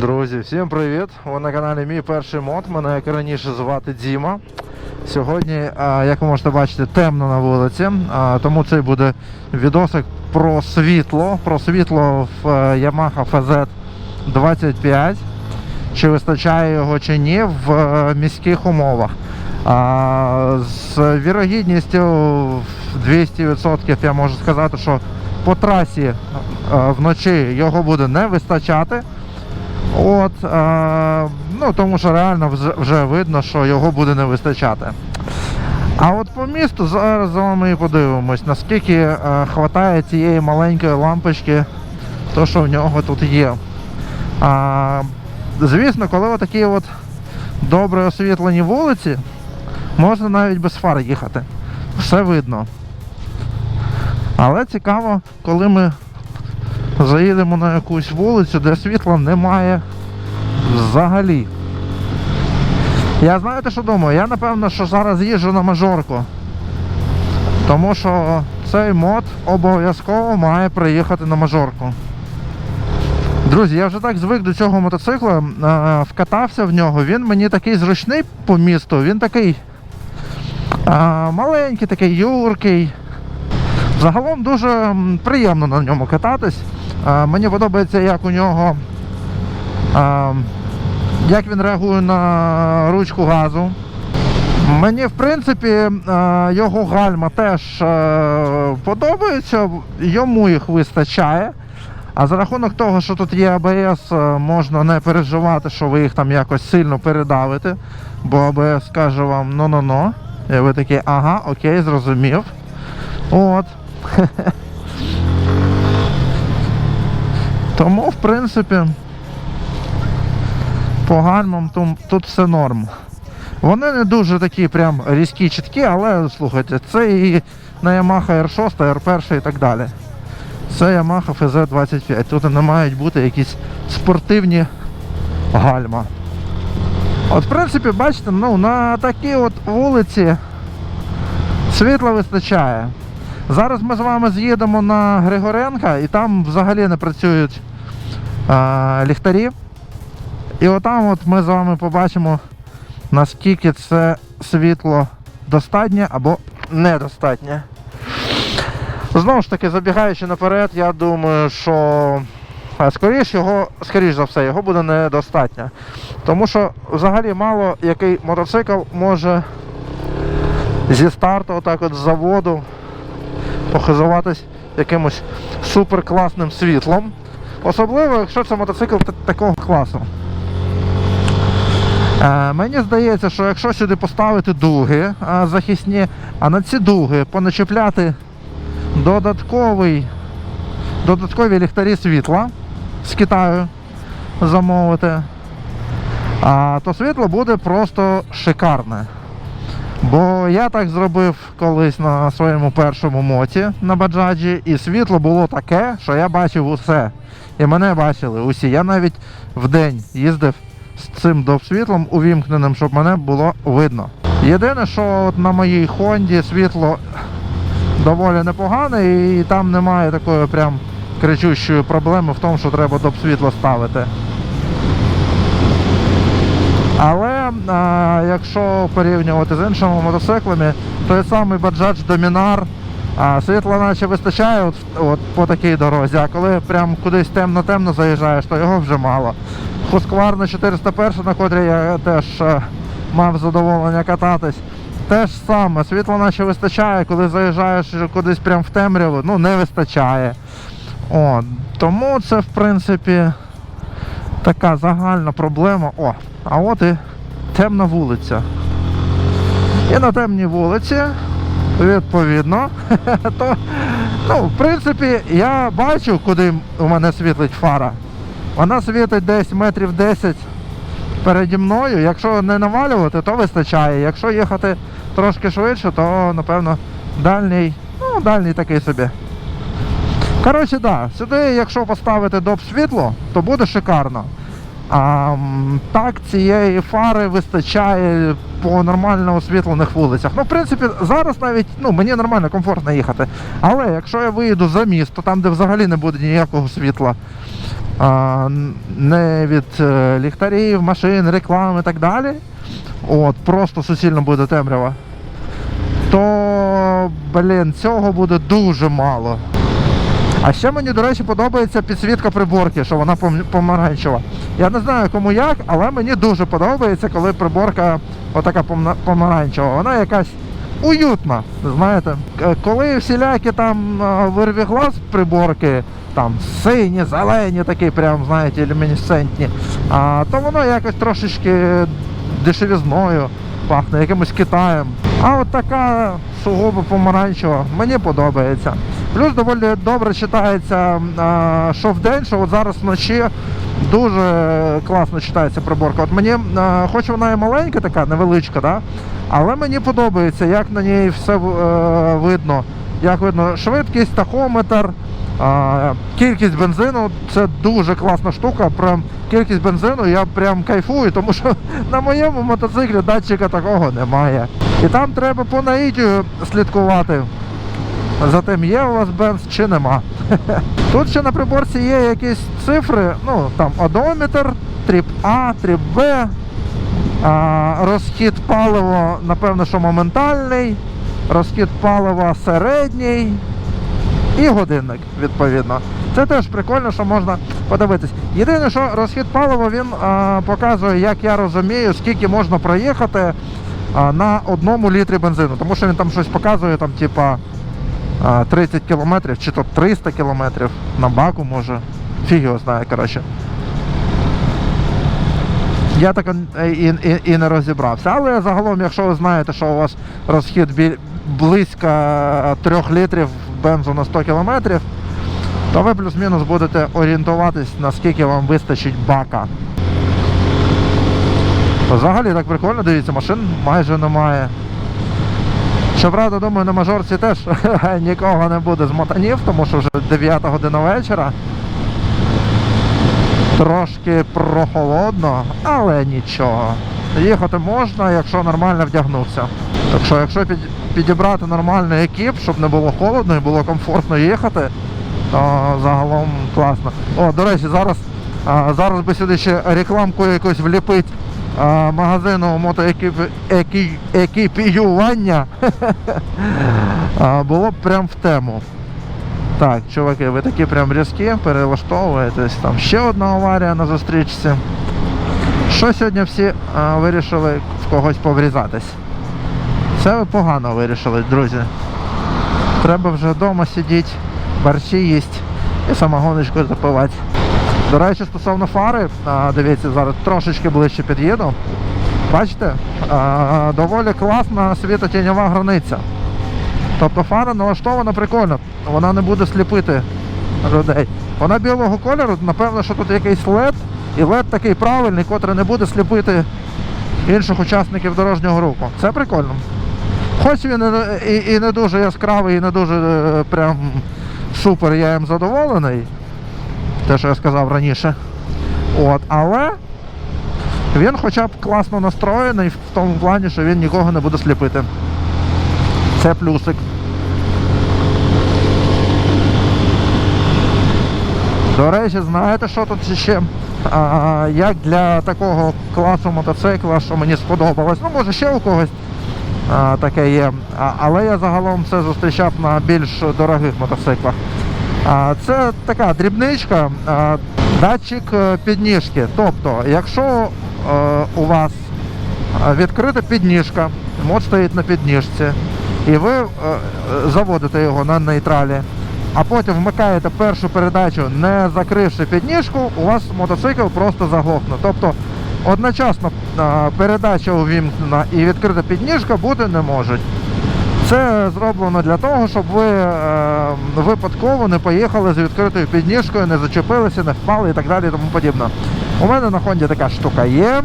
Друзі, всім привіт! Ви на каналі Мій перший мод. Мене як раніше звати Діма. Сьогодні, як ви можете бачити, темно на вулиці, тому це буде відосик про світло. Про світло в е, Yamaha FZ 25. Чи вистачає його чи ні в е, міських умовах. З вірогідністю 200% я можу сказати, що по трасі е, вночі його буде не вистачати. От, е, ну, тому що реально вже, вже видно, що його буде не вистачати. А от по місту зараз з вами і подивимось, наскільки е, хватає цієї маленької лампочки, то що в нього тут є. А, звісно, коли такі от добре освітлені вулиці, можна навіть без фар їхати. Все видно. Але цікаво, коли ми заїдемо на якусь вулицю, де світла немає взагалі. Я знаєте, що думаю? Я напевно, що зараз їжджу на мажорку. Тому що цей мод обов'язково має приїхати на мажорку. Друзі, я вже так звик до цього мотоцикла, е, вкатався в нього. Він мені такий зручний по місту, він такий е, маленький, такий юркий. Загалом дуже приємно на ньому кататись. Мені подобається, як у нього. Як він реагує на ручку газу. Мені, в принципі, його гальма теж е, подобаються, йому їх вистачає. А за рахунок того, що тут є АБС, е, можна не переживати, що ви їх там якось сильно передавите. Бо АБС скаже вам ну-ну-ну. І ви такі, ага, окей, зрозумів. От. Тому, в принципі, по гальмам тут, все норм. Вони не дуже такі прям різкі, чіткі, але слухайте, це і на Yamaha R6, R1 і так далі. Це Yamaha FZ25. Тут не мають бути якісь спортивні гальма. От, в принципі, бачите, ну, на такій от вулиці світла вистачає. Зараз ми з вами з'їдемо на Григоренка і там взагалі не працюють ліхтарі. І отам от ми з вами побачимо, наскільки це світло достатнє або недостатнє. Знову ж таки, забігаючи наперед, я думаю, що скоріш його, скоріш за все, його буде недостатньо. Тому що взагалі мало який мотоцикл може зі старту, отак от з заводу, похизуватись якимось суперкласним світлом. Особливо, якщо це мотоцикл такого класу. Е, мені здається, що якщо сюди поставити дуги е, захисні, а на ці дуги поначепляти додатковий, додаткові ліхтарі світла з Китаю замовити, а, то світло буде просто шикарне. Бо я так зробив колись на своєму першому моті на баджаджі, і світло було таке, що я бачив усе. І мене бачили усі. Я навіть в день їздив з цим довсвітлом увімкненим, щоб мене було видно. Єдине, що от на моїй Хонді світло доволі непогане, і там немає такої прям кричущої проблеми в тому, що треба доп світло ставити. Але а, якщо порівнювати з іншими мотоциклами, той самий Bajaj Dominar, а, світла наче вистачає от, от по такій дорозі, а коли прям кудись темно-темно заїжджаєш, то його вже мало. Husqvarna 401, на котрій я теж е, мав задоволення кататись, теж саме, світла наче вистачає, коли заїжджаєш кудись прям в темряву, ну не вистачає. О, тому це в принципі така загальна проблема. О, а от і темна вулиця. І на темній вулиці, відповідно, то, ну, в принципі, я бачу, куди у мене світлить фара. Вона світить десь метрів 10 переді мною. Якщо не навалювати, то вистачає. Якщо їхати трошки швидше, то напевно дальній, ну, дальній такий собі. Коротше, да, сюди, якщо поставити доп світло, то буде шикарно. А так цієї фари вистачає по нормально освітлених вулицях. Ну, в принципі, зараз навіть ну, мені нормально, комфортно їхати. Але якщо я виїду за місто, там, де взагалі не буде ніякого світла, а, не від е, ліхтарів, машин, реклами і так далі. От, просто суцільно буде темрява. То, блін, цього буде дуже мало. А ще мені, до речі, подобається підсвітка приборки, що вона пом- помаранчева. Я не знаю кому як, але мені дуже подобається, коли приборка отака помаранчева. Вона якась уютна, знаєте. Коли всілякі там а, вирві приборки, там сині, зелені, такі прям, знаєте, люмінесцентні, а, то воно якось трошечки дешевізною пахне, якимось Китаєм. А от така сугубо помаранчева, мені подобається. Плюс доволі добре читається, що вдень, що от зараз вночі дуже класно читається приборка. От мені, хоч вона і маленька така, невеличка, да? але мені подобається, як на ній все е, видно. Як видно, швидкість, тахометр, кількість бензину це дуже класна штука. Прям кількість бензину я прям кайфую, тому що на моєму мотоциклі датчика такого немає. І там треба по наїтію слідкувати. За тим, є у вас бенз чи нема. Тут ще на приборці є якісь цифри, ну там одометр, тріп А, тріп Б, розхід палива, напевно, що моментальний, розхід палива середній і годинник, відповідно. Це теж прикольно, що можна подивитись. Єдине, що розхід палива він а, показує, як я розумію, скільки можна проїхати а, на одному літрі бензину. Тому що він там щось показує, там, типа 30 кілометрів чи то 300 кілометрів на баку може. Фіг його знає, коротше. Я так і, і, і не розібрався. Але загалом, якщо ви знаєте, що у вас розхід близько 3 літрів бензу на 100 кілометрів, то ви плюс-мінус будете орієнтуватись, наскільки вам вистачить бака. Взагалі так прикольно, дивіться, машин майже немає. Щоправда, думаю, на мажорці теж нікого не буде з мотанів, тому що вже 9 година вечора. Трошки прохолодно, але нічого. Їхати можна, якщо нормально вдягнувся. Так що, якщо під, підібрати нормальний екіп, щоб не було холодно і було комфортно їхати, то загалом класно. О, до речі, зараз, зараз би сюди ще рекламку якусь вліпить магазину мотоекіпіювання. Було б прям в тему. Так, чуваки, ви такі прям різкі, перелаштовуєтесь. Там ще одна аварія на зустрічці. Що сьогодні всі а, вирішили в когось поврізатись? Це ви погано вирішили, друзі. Треба вже вдома сидіти, борщі їсти і самогоночку запивати. До речі, стосовно фари, дивіться, зараз трошечки ближче під'їду. Бачите, доволі класна світотіньова границя. Тобто фара налаштована прикольно, вона не буде сліпити людей. Вона білого кольору, напевно, що тут якийсь LED, і LED такий правильний, котрий не буде сліпити інших учасників дорожнього руху. Це прикольно. Хоч він і, і не дуже яскравий, і не дуже е, прям супер, я їм задоволений. Те, що я сказав раніше. От, але він хоча б класно настроєний в тому плані, що він нікого не буде сліпити. Це плюсик. До речі, знаєте, що тут ще? А, як для такого класу мотоцикла, що мені сподобалось, ну може ще у когось а, таке є. А, але я загалом це зустрічав на більш дорогих мотоциклах. Це така дрібничка, датчик е, підніжки. Тобто, якщо е, у вас е, відкрита підніжка, мод стоїть на підніжці, і ви заводите його на нейтралі, а потім вмикаєте першу передачу, не закривши підніжку, у вас мотоцикл просто заглохне. Тобто одночасно передача увімкнена і відкрита підніжка бути не можуть. Це зроблено для того, щоб ви е, випадково не поїхали з відкритою підніжкою, не зачепилися, не впали і так далі і тому подібне. У мене на Хонді така штука є,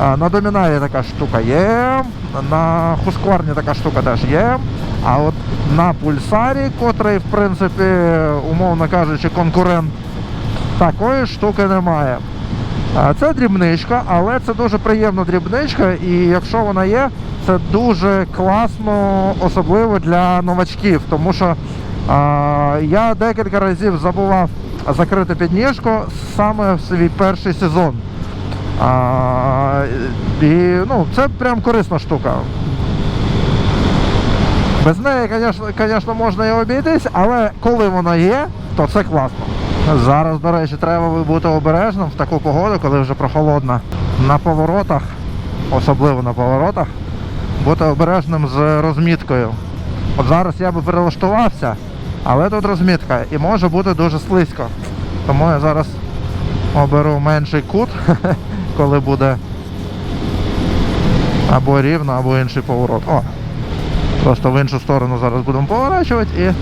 а, на Домінарі така штука є, на Хускварні така штука теж є. А от на пульсарі, котрий, в принципі, умовно кажучи, конкурент, такої штуки немає. Це дрібничка, але це дуже приємна дрібничка, і якщо вона є, це дуже класно, особливо для новачків, тому що а, я декілька разів забував закрити підніжку саме в свій перший сезон. А, і ну, це прям корисна штука. Без неї, звісно, можна і обійтись, але коли вона є, то це класно. Зараз, до речі, треба бути обережним в таку погоду, коли вже прохолодно. На поворотах, особливо на поворотах, бути обережним з розміткою. От зараз я би перелаштувався, але тут розмітка і може бути дуже слизько. Тому я зараз оберу менший кут, коли буде або рівно, або інший поворот. О, Просто в іншу сторону зараз будемо поворачувати і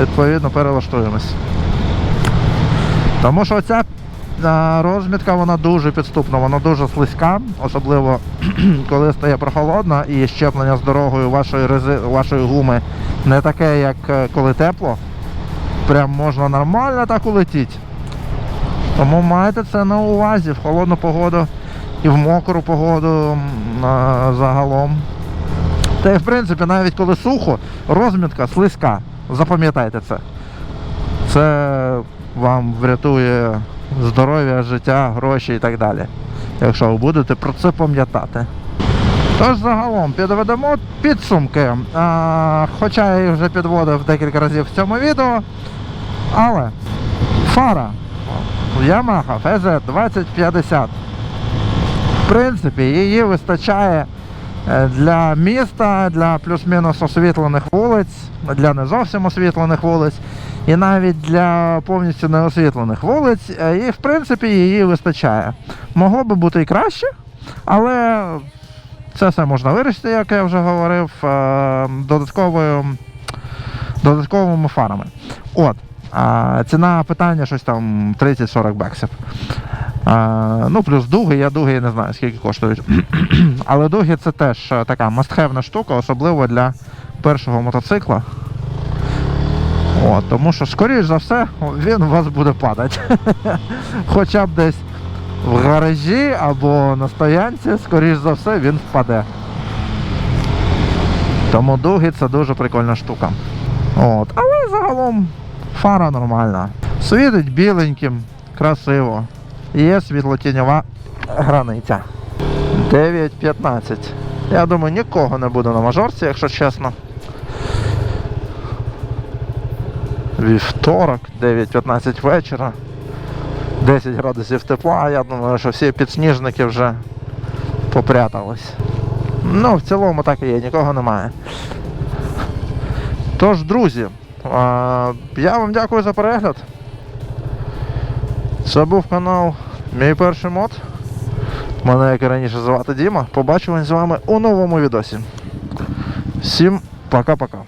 відповідно перелаштуємось. Тому що ця розмітка вона дуже підступна, вона дуже слизька, особливо коли стає прохолодно і щеплення з дорогою вашої, рези, вашої гуми не таке, як е, коли тепло. Прям можна нормально так улетіти. Тому майте це на увазі в холодну погоду і в мокру погоду а, загалом. Та й в принципі, навіть коли сухо, розмітка слизька. Запам'ятайте це. Це вам врятує здоров'я, життя, гроші і так далі. Якщо ви будете про це пам'ятати. Тож загалом підведемо підсумки. А, хоча я їх вже підводив декілька разів в цьому відео. Але фара Yamaha FZ 2050. В принципі, її вистачає е, для міста, для плюс-мінус освітлених вулиць, для не зовсім освітлених вулиць, і навіть для повністю неосвітлених вулиць. е, І в принципі її вистачає. Могло би бути і краще, але це все можна вирішити, як я вже говорив, е, додатковою, додатковими фарами. От. Ціна питання щось там 30-40 баксів. Ну, плюс дуги, я дуги не знаю, скільки коштують. Але дуги це теж е, така мастхевна штука, особливо для першого мотоцикла. От, тому що, скоріш за все, він у вас буде падати. Хоча б десь в гаражі або на стоянці, скоріш за все, він впаде. Тому дуги це дуже прикольна штука. От. Але загалом фара нормальна. Світить біленьким, красиво. Є світлотіньова границя. 9.15. Я думаю, нікого не буде на мажорці, якщо чесно. Вівторок, 9.15 вечора. 10 градусів тепла. Я думаю, що всі підсніжники вже попрятались. Ну, в цілому так і є, нікого немає. Тож, друзі, я вам дякую за перегляд. Це був канал Мій перший мод. Мене, як і раніше, звати Діма. Побачимось з вами у новому відосі. Всім пока-пока.